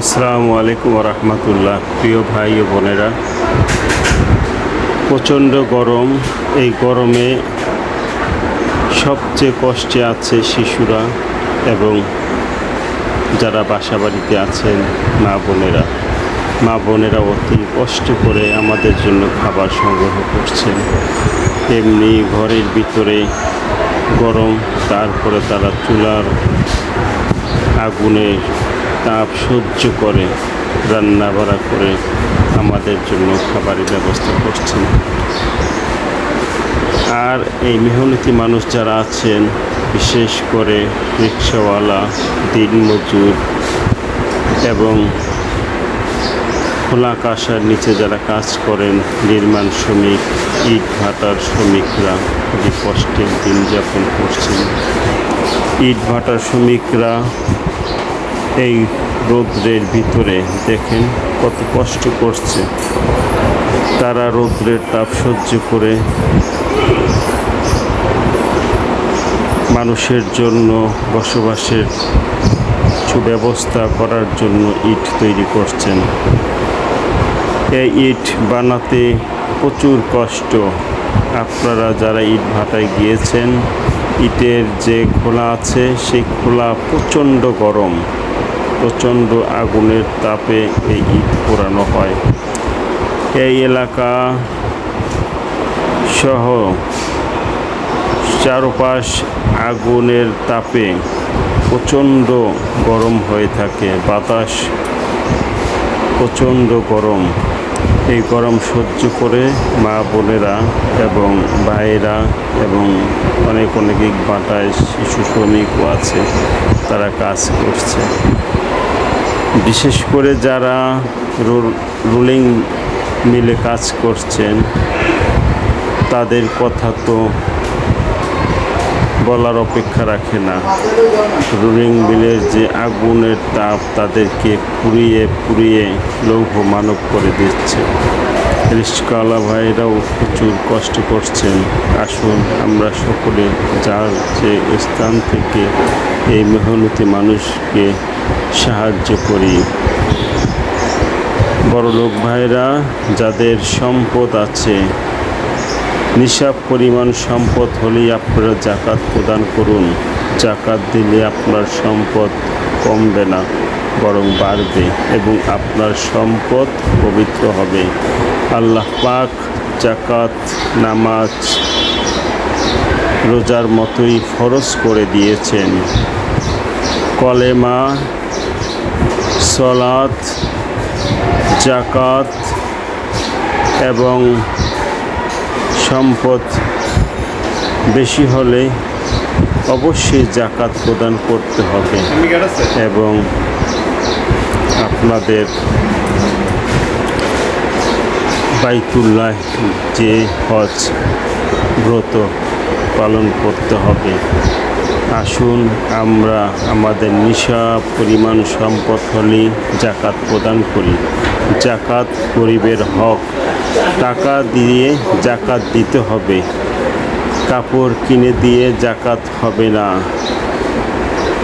আসসালামু আলাইকুম রহমতুল্লাহ প্রিয় ভাই ও বোনেরা, প্রচণ্ড গরম। এই গরমে সবচেয়ে কষ্টে আছে শিশুরা এবং যারা বাসা বাড়িতে আছেন মা বোনেরা। মা বোনেরা অতি কষ্ট করে আমাদের জন্য খাবার সংগ্রহ করছেন। তেমনি ঘরের ভিতরে গরম, তারপরে তারা চুলার আগুনের তাপ সহ্য করে রান্না বাড়া করে আমাদের জন্য খাবারের ব্যবস্থা করছেন। আর এই মেহনতি মানুষ যারা আছেন, বিশেষ করে রিক্সাওয়ালা দিনমজুর এবং খোলা আকাশের নিচে যারা কাজ করেন, নির্মাণ শ্রমিক, ইট ভাটার শ্রমিকরা খুবই কষ্টের দিন যাপন করছেন? ইট ভাটার শ্রমিকরা এই রৌদ্রের ভিতরে দেখেন কত কষ্ট করছে। তারা রৌদ্রের তাপ সহ্য করে মানুষের জন্য বসবাসের সুব্যবস্থা করার জন্য ইট তৈরি করছেন। এই ইট বানাতে প্রচুর কষ্ট। আপনারা যারা ইট ভাটায় গিয়েছেন, ইটের যে খোলা আছে, সেই খোলা প্রচণ্ড গরম, প্রচণ্ড আগুনের তাপে এই ইট পোড়ানো হয়। এই এলাকা সহ চারপাশ আগুনের তাপে প্রচণ্ড গরম হয়ে থাকে, বাতাস প্রচণ্ড গরম। এই গরম সহ্য করে মা বোনেরা এবং ভাইয়েরা এবং অনেক অনেক বাটায় শিশু শ্রমিকও আছে, তারা কাজ করছে। বিশেষ করে যারা রুলিং মিলে কাজ করছেন, তাদের কথা তো বলার অপেক্ষা রাখে না। রোলিং মিলের যে আগুনের তাপ তাদেরকে পুড়িয়ে পুড়িয়ে লৌহ মানব করে দিচ্ছে। রিস্কাওয়ালা ভাইরাও প্রচুর কষ্ট করছেন। আসুন আমরা সকলে যার যে স্থান থেকে এই মেহনতি মানুষকে সাহায্য করি। বড়লোক ভাইরা যাদের সম্পদ আছে নিসাব পরিমাণ সম্পদ হলেই আপনারা জাকাত প্রদান করুন। জাকাত দিলে আপনার সম্পদ কমবে না, বরং বাড়বে এবং আপনার সম্পদ পবিত্র হবে। আল্লাহ পাক জাকাত নামাজ, রোজার মতোই ফরজ করে দিয়েছেন। কলেমা সলাত জাকাত এবং সম্পদ বেশি হলে অবশ্যই জাকাত প্রদান করতে হবে। এবং আপনাদের বাইতুল্লাহ যে হজ ব্রত পালন করতে হবে। আসুন আমরা আমাদের নিশা পরিমাণ সম্পদ হলে জাকাত প্রদান করি। জাকাত গরিবের হক। টাকা দিয়ে জাকাত দিতে হবে। কাপড় কিনে দিয়ে জাকাত হবে না।